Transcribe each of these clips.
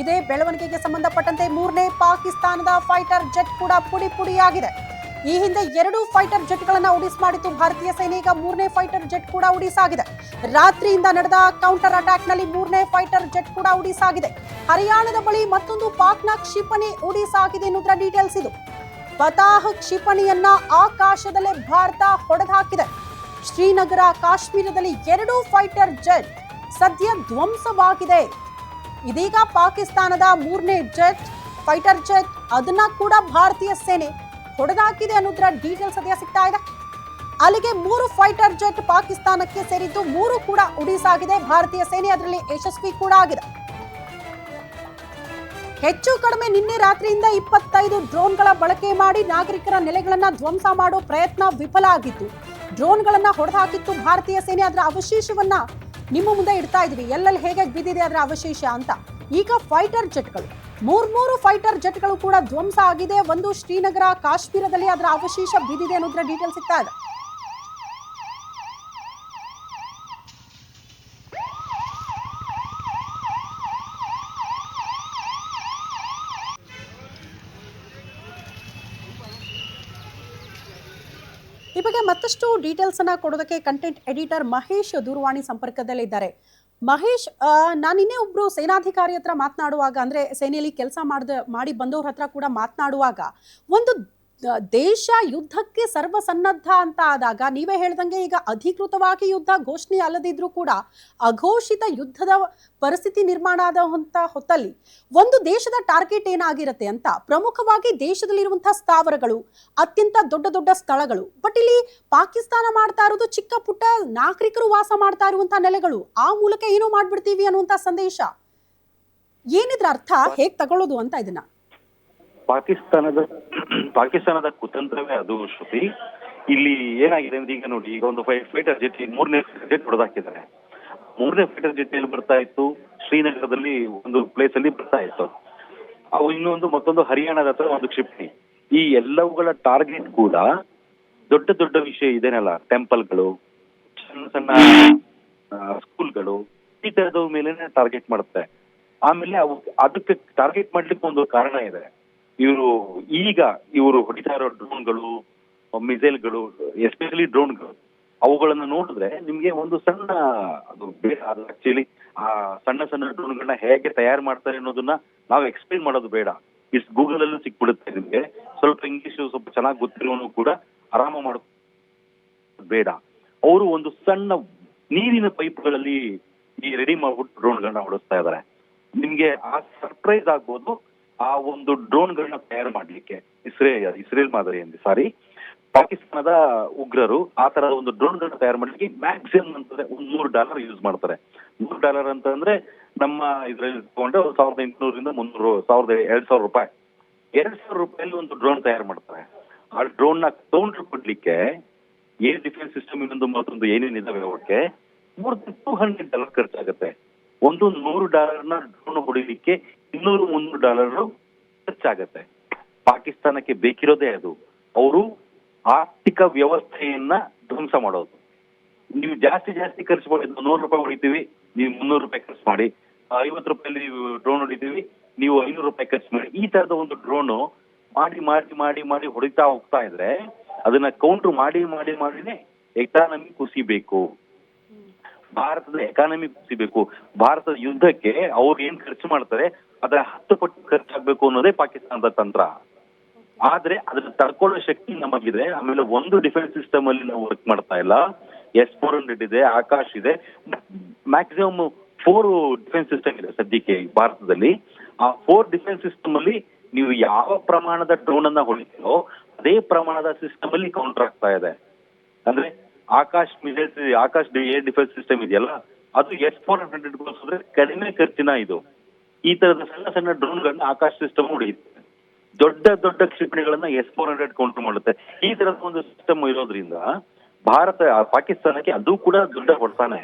ಇದೇ ಬೆಳವಣಿಗೆಗೆ ಸಂಬಂಧಪಟ್ಟಂತೆ ಮೂರನೇ ಪಾಕಿಸ್ತಾನದ ಫೈಟರ್ ಜೆಟ್ ಕೂಡ ಪುಡಿ ಪುಡಿಯಾಗಿದೆ. ಈ ಹಿಂದೆ ಎರಡು ಫೈಟರ್ ಜೆಟ್ಗಳನ್ನು ಉಡಿಸ್ ಮಾಡಿತ್ತು ಭಾರತೀಯ ಸೇನೆ, ಈಗ ಮೂರನೇ ಫೈಟರ್ ಜೆಟ್ ಕೂಡ ಉಡಿಸಾಗಿದೆ. ರಾತ್ರಿಯಿಂದ ನಡೆದ ಕೌಂಟರ್ ಅಟ್ಯಾಕ್ನಲ್ಲಿ ಮೂರನೇ ಫೈಟರ್ ಜೆಟ್ ಕೂಡ ಉಡಿಸಾಗಿದೆ. ಹರಿಯಾಣದ ಬಳಿ ಮತ್ತೊಂದು ಪಾಕ್ನ ಕ್ಷಿಪಣಿ ಉಡಿಸಾಗಿದೆ ಎನ್ನುವುದರ ಡೀಟೇಲ್ಸ್ ಇದು. ಪತಾಹ್ ಕ್ಷಿಪಣಿಯನ್ನ ಆಕಾಶದಲ್ಲೇ ಭಾರತ ಹೊಡೆದಾಕಿದೆ. ಶ್ರೀನಗರ, ಕಾಶ್ಮೀರದಲ್ಲಿ ಎರಡು ಫೈಟರ್ ಜೆಟ್ ಸದ್ಯ ಧ್ವಂಸವಾಗಿದೆ. ಇದೀಗ ಪಾಕಿಸ್ತಾನದ ಮೂರನೇ ಜೆಟ್ ಫೈಟರ್ ಜೆಟ್, ಅದನ್ನ ಕೂಡ ಭಾರತೀಯ ಸೇನೆ ಹೊಡೆದಾಕಿದೆ ಅನ್ನೋದ್ರ ಡೀಟೇಲ್ಸ್ ಸದ್ಯ ಸಿಗ್ತಾ ಇದೆ? ಅಲ್ಲಿಗೆ ಮೂರು ಫೈಟರ್ ಜೆಟ್ ಪಾಕಿಸ್ತಾನಕ್ಕೆ ಸೇರಿದ್ದು ಮೂರು ಕೂಡ ಉಡಿಸಾಗಿದೆ. ಭಾರತೀಯ ಸೇನೆ ಅದರಲ್ಲಿ ಯಶಸ್ವಿ ಕೂಡ ಆಗಿದೆ. ಹೆಚ್ಚು ಕಡಿಮೆ ನಿನ್ನೆ ರಾತ್ರಿಯಿಂದ ಇಪ್ಪತ್ತೈದು ಡ್ರೋನ್ಗಳ ಬಳಕೆ ಮಾಡಿ ನಾಗರಿಕರ ನೆಲೆಗಳನ್ನ ಧ್ವಂಸ ಮಾಡೋ ಪ್ರಯತ್ನ ವಿಫಲ ಆಗಿತ್ತು. ಡ್ರೋನ್ಗಳನ್ನ ಹೊಡೆದಾಕಿತ್ತು ಭಾರತೀಯ ಸೇನೆ. ಅದರ ಅವಶೇಷವನ್ನ ನಿಮ್ಮ ಮುಂದೆ ಇಡ್ತಾ ಇದ್ವಿ ಎಲ್ಲೆಲ್ಲಿ ಹೇಗೆ ಬಿದ್ದಿದೆ ಅದರ ಅವಶೇಷ ಅಂತ. ಈಗ ಫೈಟರ್ ಜೆಟ್ಗಳು ಮೂರ್ ಮೂರು ಫೈಟರ್ ಜೆಟ್ಗಳು ಕೂಡ ಧ್ವಂಸ ಆಗಿದೆ. ಒಂದು ಶ್ರೀನಗರ, ಕಾಶ್ಮೀರದಲ್ಲಿ ಅದರ ಅವಶೇಷ ಬಿದ್ದಿದೆ ಅನ್ನೋದ್ರ ಡೀಟೇಲ್ ಸಿಗ್ತಾ ಇದೆ. ಈ ಬಗ್ಗೆ ಮತ್ತಷ್ಟು ಡೀಟೇಲ್ಸ್ ಅನ್ನ ಕೊಡೋದಕ್ಕೆ ಕಂಟೆಂಟ್ ಎಡಿಟರ್ ಮಹೇಶ್ ದೂರವಾಣಿ ಸಂಪರ್ಕದಲ್ಲಿದ್ದಾರೆ. ಮಹೇಶ್ ನಾನಿನ್ನೇ ನಾನು ಇನ್ನೇ ಒಬ್ರು ಸೇನಾಧಿಕಾರಿ ಹತ್ರ ಮಾತನಾಡುವಾಗ, ಅಂದ್ರೆ ಸೇನೆಯಲ್ಲಿ ಕೆಲಸ ಮಾಡ್ದ, ಮಾಡಿ ಬಂದವ್ರ ಹತ್ರ ಕೂಡ ಮಾತನಾಡುವಾಗ, ಒಂದು ದೇಶ ಯುದ್ಧಕ್ಕೆ ಸರ್ವಸನ್ನದ್ಧ ಅಂತ ಆದಾಗ ನೀವೇ ಹೇಳ್ದಂಗೆ ಈಗ ಅಧಿಕೃತವಾಗಿ ಯುದ್ಧ ಘೋಷಣೆ ಅಲ್ಲದಿದ್ರೂ ಕೂಡ ಅಘೋಷಿತ ಯುದ್ಧದ ಪರಿಸ್ಥಿತಿ ನಿರ್ಮಾಣ ಆದಂಥ ಹೊತ್ತಲ್ಲಿ ಒಂದು ದೇಶದ ಟಾರ್ಗೆಟ್ ಏನಾಗಿರುತ್ತೆ ಅಂತ ಪ್ರಮುಖವಾಗಿ ದೇಶದಲ್ಲಿರುವಂಥ ಸ್ಥಾವರಗಳು ಅತ್ಯಂತ ದೊಡ್ಡ ದೊಡ್ಡ ಸ್ಥಳಗಳು ಬಟ್ ಇಲ್ಲಿ ಪಾಕಿಸ್ತಾನ ಮಾಡ್ತಾ ಇರೋದು ಚಿಕ್ಕ ಪುಟ್ಟ ನಾಗರಿಕರು ವಾಸ ಮಾಡ್ತಾ ಇರುವಂತಹ ನೆಲೆಗಳು ಆ ಮೂಲಕ ಏನೋ ಮಾಡ್ಬಿಡ್ತೀವಿ ಅನ್ನುವಂತ ಸಂದೇಶ. ಏನಿದ್ರ ಅರ್ಥ? ಹೇಗೆ ತಗೊಳ್ಳೋದು ಅಂತ ಇದನ್ನ? ಪಾಕಿಸ್ತಾನದ ಪಾಕಿಸ್ತಾನದ ಕುತಂತ್ರವೇ ಅದು ಶ್ರುತಿ. ಇಲ್ಲಿ ಏನಾಗಿದೆ ಅಂದ್ರೆ ಈಗ ನೋಡಿ, ಈಗ ಒಂದು ಫೈವ್ ಫೈಟರ್ ಜೊತೆ ಮೂರನೇ ಜೊತೆ ಹೊಡೆದಾಕಿದ್ದಾರೆ. ಮೂರನೇ ಫೈಟರ್ ಜೊತೆಯಲ್ಲಿ ಬರ್ತಾ ಇತ್ತು, ಶ್ರೀನಗರದಲ್ಲಿ ಒಂದು ಪ್ಲೇಸ್ ಅಲ್ಲಿ ಬರ್ತಾ ಇತ್ತು. ಅವು ಇನ್ನೊಂದು ಮತ್ತೊಂದು ಹರಿಯಾಣದ ಹತ್ರ ಒಂದು ಕ್ಷಿಪಣಿ. ಈ ಎಲ್ಲವುಗಳ ಟಾರ್ಗೆಟ್ ಕೂಡ ದೊಡ್ಡ ದೊಡ್ಡ ವಿಷಯ ಇದೇನಲ್ಲ ಟೆಂಪಲ್ಗಳು ಸಣ್ಣ ಸಣ್ಣ ಸ್ಕೂಲ್ಗಳು ಈ ತರದ ಮೇಲೆ ಟಾರ್ಗೆಟ್ ಮಾಡುತ್ತೆ. ಆಮೇಲೆ ಅವು, ಅದಕ್ಕೆ ಟಾರ್ಗೆಟ್ ಮಾಡ್ಲಿಕ್ಕೆ ಒಂದು ಕಾರಣ ಇದೆ. ಇವರು ಈಗ ಇವರು ಹೊಡಿತಾ ಇರೋ ಡ್ರೋನ್ಗಳು, ಮಿಸೈಲ್ಗಳು ಎಸ್ಪೆಷಲಿ ಡ್ರೋನ್ಗಳು, ಅವುಗಳನ್ನು ನೋಡಿದ್ರೆ ನಿಮ್ಗೆ ಒಂದು ಸಣ್ಣ ಅದು ಬೇಡ ಆಕ್ಚುಲಿ ಆ ಸಣ್ಣ ಸಣ್ಣ ಡ್ರೋನ್ಗಳನ್ನ ಹೇಗೆ ತಯಾರು ಮಾಡ್ತಾರೆ ಅನ್ನೋದನ್ನ ನಾವು ಎಕ್ಸ್ಪ್ಲೈನ್ ಮಾಡೋದು ಬೇಡ. ಇಸ್ ಗೂಗಲ್ ಅಲ್ಲೂ ಸಿಕ್ಬಿಡುತ್ತೆ ನಿಮ್ಗೆ. ಸ್ವಲ್ಪ ಇಂಗ್ಲಿಷ್ ಸ್ವಲ್ಪ ಚೆನ್ನಾಗಿ ಗೊತ್ತಿರೋನು ಕೂಡ ಆರಾಮ ಮಾಡ ಬೇಡ. ಅವರು ಒಂದು ಸಣ್ಣ ನೀರಿನ ಪೈಪ್ಗಳಲ್ಲಿ ಈ ರೆಡಿ ಮಾಡ್ಬಿಟ್ಟು ಡ್ರೋನ್ಗಳನ್ನ ಹೊಡಿಸ್ತಾ ಇದ್ದಾರೆ ನಿಮ್ಗೆ ಆ ಸರ್ಪ್ರೈಸ್ ಆಗ್ಬೋದು. ಆ ಒಂದು ಡ್ರೋನ್ಗಳನ್ನ ತಯಾರು ಮಾಡ್ಲಿಕ್ಕೆ ಇಸ್ರೇಲ್ ಇಸ್ರೇಲ್ ಮಾದರಿಯಲ್ಲಿ ಸಾರಿ ಪಾಕಿಸ್ತಾನದ ಉಗ್ರರು ಆ ತರ ಒಂದು ಡ್ರೋನ್ಗಳನ್ನ ತಯಾರು ಮಾಡ್ಲಿಕ್ಕೆ ಮ್ಯಾಕ್ಸಿಮಮ್ ಅಂತಂದ್ರೆ ಒಂದ್ ನೂರು ಡಾಲರ್ ಯೂಸ್ ಮಾಡ್ತಾರೆ. ನೂರು ಡಾಲರ್ ಅಂತಂದ್ರೆ ನಮ್ಮ ಇದ್ರಲ್ಲಿ ತಗೊಂಡ್ರೆ ಒಂದು ಸಾವಿರದ ಎಂಟುನೂರಿಂದ ಮುನ್ನೂರು, ಸಾವಿರದ ಎರಡ್ ಸಾವಿರ ರೂಪಾಯಿ. ಎರಡ್ ಸಾವಿರ ರೂಪಾಯಲ್ಲಿ ಒಂದು ಡ್ರೋನ್ ತಯಾರು ಮಾಡ್ತಾರೆ. ಆ ಡ್ರೋನ್ನ ಕೌಂಟರ್ ಕೊಡ್ಲಿಕ್ಕೆ ಏರ್ ಡಿಫೆನ್ಸ್ ಸಿಸ್ಟಮ್ ಇನ್ನೊಂದು ಮತ್ತೊಂದು ಏನೇನಿದಾವೆ ಅವಕ್ಕೆ more than two hundred dollar ಖರ್ಚಾಗುತ್ತೆ. ಒಂದು ನೂರು ಡಾಲರ್ನ ಡ್ರೋನ್ ಹೊಡಿಲಿಕ್ಕೆ ಇನ್ನೂರು ಮುನ್ನೂರು ಡಾಲರ್ ಖರ್ಚಾಗತ್ತೆ. ಪಾಕಿಸ್ತಾನಕ್ಕೆ ಬೇಕಿರೋದೇ ಅದು. ಅವರು ಆರ್ಥಿಕ ವ್ಯವಸ್ಥೆಯನ್ನ ಧ್ವಂಸ ಮಾಡೋದು. ನೀವು ಜಾಸ್ತಿ ಜಾಸ್ತಿ ಖರ್ಚು ಮಾಡಿ ನೂರು ರೂಪಾಯಿ ಹೊಡಿತೀವಿ, ನೀವು ಮುನ್ನೂರು ರೂಪಾಯಿ ಖರ್ಚು ಮಾಡಿ. ಐವತ್ತು ರೂಪಾಯಲ್ಲಿ ಡ್ರೋನ್ ಹೊಡಿತೀವಿ, ನೀವು ಐನೂರು ರೂಪಾಯಿ ಖರ್ಚು ಮಾಡಿ. ಈ ತರದ ಒಂದು ಡ್ರೋನು ಮಾಡಿ ಮಾಡಿ ಮಾಡಿ ಮಾಡಿ ಹೊಡಿತಾ ಹೋಗ್ತಾ ಇದ್ರೆ ಅದನ್ನ ಕೌಂಟರ್ ಮಾಡಿ ಮಾಡಿ, ಮಾಡಿನೇ ಎಕಾನಮಿ ಕುಸಿಬೇಕು. ಭಾರತದ ಎಕಾನಮಿ ಕುಸಿಬೇಕು. ಭಾರತದ ಯುದ್ಧಕ್ಕೆ ಅವ್ರು ಏನ್ ಖರ್ಚು ಮಾಡ್ತಾರೆ? ಅದರ ಹತ್ತು ಪಟ್ಟು ಖರ್ಚಾಗಬೇಕು ಅನ್ನೋದೇ ಪಾಕಿಸ್ತಾನದ ತಂತ್ರ. ಆದ್ರೆ ಅದನ್ನ ತಡ್ಕೊಳ್ಳೋ ಶಕ್ತಿ ನಮಗಿದೆ. ಆಮೇಲೆ ಒಂದು ಡಿಫೆನ್ಸ್ ಸಿಸ್ಟಮ್ ಅಲ್ಲಿ ನಾವು ವರ್ಕ್ ಮಾಡ್ತಾ ಇಲ್ಲ. ಎಸ್ ಫೋರ್ ಹಂಡ್ರೆಡ್ ಇದೆ ಆಕಾಶ್ ಇದೆ. ಮ್ಯಾಕ್ಸಿಮಮ್ ಫೋರ್ ಡಿಫೆನ್ಸ್ ಸಿಸ್ಟಮ್ ಇದೆ ಸದ್ಯಕ್ಕೆ ಭಾರತದಲ್ಲಿ. ಆ ಫೋರ್ ಡಿಫೆನ್ಸ್ ಸಿಸ್ಟಮ್ ಅಲ್ಲಿ ನೀವು ಯಾವ ಪ್ರಮಾಣದ ಡ್ರೋನ್ ಅನ್ನ ಹೊಡಿತೀರೋ ಅದೇ ಪ್ರಮಾಣದ ಸಿಸ್ಟಮ್ ಅಲ್ಲಿ ಕೌಂಟರ್ ಆಗ್ತಾ ಇದೆ. ಅಂದ್ರೆ Akash missiles Akash air defence system ಇದೆಯಲ್ಲ ಅದು ಎಸ್ ಫೋರ್ ಹಂಡ್ರೆಡ್ ಹೋಲಿಸಿದ್ರೆ ಕಡಿಮೆ ಖರ್ಚಿನ ಇದು. ಈ ತರದ ಸಣ್ಣ ಸಣ್ಣ ಡ್ರೋನ್ಗಳನ್ನ ಆಕಾಶ ಸಿಸ್ಟಮ್ ಹೊಡೆಯುತ್ತೆ. ದೊಡ್ಡ ದೊಡ್ಡ ಕ್ಷಿಪಣಿಗಳನ್ನ ಎಸ್ ಫೋರ್ ಹಂಡ್ರೆಡ್ ಕೌಂಟರ್ ಮಾಡುತ್ತೆ. ಈ ತರದ ಒಂದು ಸಿಸ್ಟಮ್ ಇರೋದ್ರಿಂದ ಭಾರತ ಪಾಕಿಸ್ತಾನಕ್ಕೆ ಅದು ಕೂಡ ದೊಡ್ಡ ಹೊಡ್ತಾನೆ.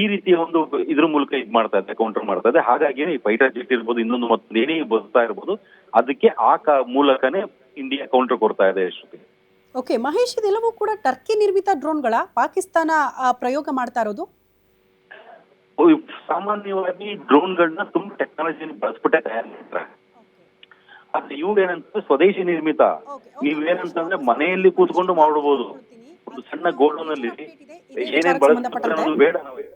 ಈ ರೀತಿಯ ಒಂದು ಇದ್ರ ಮೂಲಕ ಇದು ಮಾಡ್ತಾ ಇದೆ ಕೌಂಟರ್ ಮಾಡ್ತಾ ಇದೆ. ಹಾಗಾಗಿ ಈ ಫೈಟರ್ ಜೆಟ್ ಇರ್ಬೋದು, ಇನ್ನೊಂದು ಮತ್ತೊಂದು ಏನೇ ಬರ್ತಾ ಇರ್ಬೋದು, ಅದಕ್ಕೆ ಆ ಮೂಲಕನೇ ಇಂಡಿಯಾ ಕೌಂಟರ್ ಕೊಡ್ತಾ ಇದೆ ಶ್ರುತಿ ಓಕೆ ಮಹೇಶ್, ಇದೆಲ್ಲವೂ ಕೂಡ ಟರ್ಕಿ ನಿರ್ಮಿತ ಡ್ರೋನ್ಗಳ ಪಾಕಿಸ್ತಾನ ಪ್ರಯೋಗ ಮಾಡ್ತಾ ಇರೋದು? ಸಾಮಾನ್ಯವಾಗಿ ಡ್ರೋನ್ಗಳನ್ನ ತುಂಬಾ ಟೆಕ್ನಾಲಜಿ ಬಳಸ್ಬಿಟ್ಟೆ ತಯಾರು ಮಾಡ್ತಾರೆ. ಆದ್ರೆ ಇವ್ ಏನಂತ ಸ್ವದೇಶಿ ನಿರ್ಮಿತ. ನೀವೇನಂತಂದ್ರೆ ಮನೆಯಲ್ಲಿ ಕೂತ್ಕೊಂಡು ಮಾಡಬಹುದು ಒಂದು ಸಣ್ಣ ಗೋಡೌನ್ ಅಲ್ಲಿ ಏನೇನ್ ಬಳಸ್ತಾರೆ ಅನ್ನೋದು ಬೇಡ ನಾವು.